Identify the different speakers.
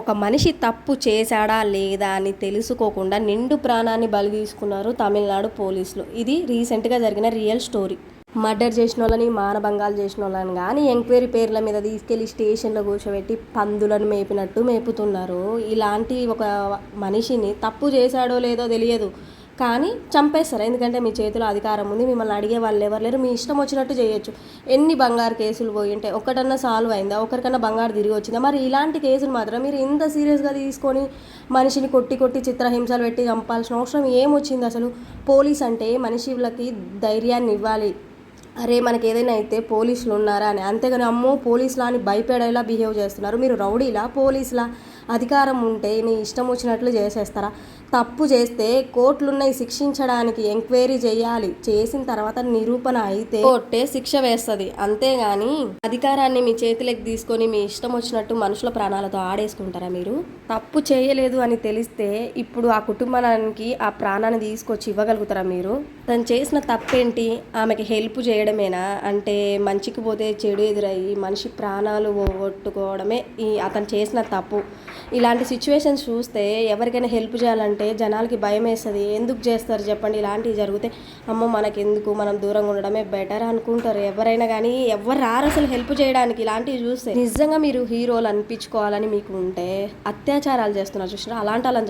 Speaker 1: ఒక మనిషి తప్పు చేశాడా లేదా అని తెలుసుకోకుండా నిండు ప్రాణాన్ని బలి తీసుకున్నారు తమిళనాడు పోలీసులు. ఇది రీసెంట్గా జరిగిన రియల్ స్టోరీ. మర్డర్ చేసిన వాళ్ళని మానభంగాలు చేసిన వాళ్ళని కానీ ఎంక్వైరీ పేర్ల మీద తీసుకెళ్ళి స్టేషన్లో కూర్చోబెట్టి పందులను మేపినట్టు మేపుతున్నారు. ఇలాంటి ఒక మనిషిని తప్పు చేశాడో లేదో తెలియదు. కానీ చంపేస్తారు. ఎందుకంటే మీ చేతిలో అధికారం ఉంది మిమ్మల్ని అడిగే వాళ్ళు ఎవరు లేరు. మీ ఇష్టం వచ్చినట్టు చేయొచ్చు. ఎన్ని బంగారు కేసులు పోయి ఉంటాయి ఒకటన్నా సాల్వ్ అయిందా? ఒకరికన్నా బంగారు తిరిగి వచ్చిందా? మరి ఇలాంటి కేసులు మాత్రం మీరు ఇంత సీరియస్గా తీసుకొని మనిషిని కొట్టి కొట్టి చిత్రహింసలు పెట్టి చంపాల్సిన అవసరం ఏమొచ్చింది అసలు? పోలీస్ అంటే మనిషిలకి ధైర్యాన్ని ఇవ్వాలి. అరే మనకి ఏదైనా అయితే పోలీసులు ఉన్నారా అని. అంతేగాని అమ్మో పోలీసులా అని భయపడేలా బిహేవ్ చేస్తున్నారు. మీరు రౌడీలా? పోలీసులా? అధికారం ఉంటే నీ ఇష్టం వచ్చినట్లు చేసేస్తారా? తప్పు చేస్తే కోర్టులున్నాయి శిక్షించడానికి ఎంక్వైరీ చేయాలి. చేసిన తర్వాత నిరూపణ అయితే కోర్టే శిక్ష వేస్తుంది. అంతేగాని అధికారాన్ని మీ చేతిలోకి తీసుకొని మీ ఇష్టం వచ్చినట్టు మనుషుల ప్రాణాలతో ఆడేసుకుంటారా మీరు? తప్పు చేయలేదు అని తెలిస్తే ఇప్పుడు ఆ కుటుంబానికి ఆ ప్రాణాన్ని తీసుకొచ్చి ఇవ్వగలుగుతారా మీరు? తను చేసిన తప్పేంటి? ఆమెకి హెల్ప్ చేయడమేనా? అంటే మంచికి పోతే చెడు ఎదురయ్యి మనిషి ప్రాణాలు పోగొట్టుకోవడమే ఈ అతను చేసిన తప్పు. ఇలాంటి సిచ్యువేషన్స్ చూస్తే ఎవరికైనా హెల్ప్ చేయాలంటే జనాలకి భయం వేస్తుంది. ఎందుకు చేస్తారు చెప్పండి. ఇలాంటివి జరిగితే అమ్మో మనకెందుకు? మనం దూరంగా ఉండడమే బెటర్ అనుకుంటారు. ఎవరైనా కానీ ఎవరు రారు అసలు హెల్ప్ చేయడానికి. ఇలాంటివి చూస్తే నిజంగా మీరు హీరోలు అనిపించుకోవాలని మీకు ఉంటే అత్యాచారాలు చేస్తున్నారు. చూసినా అలాంటి వాళ్ళని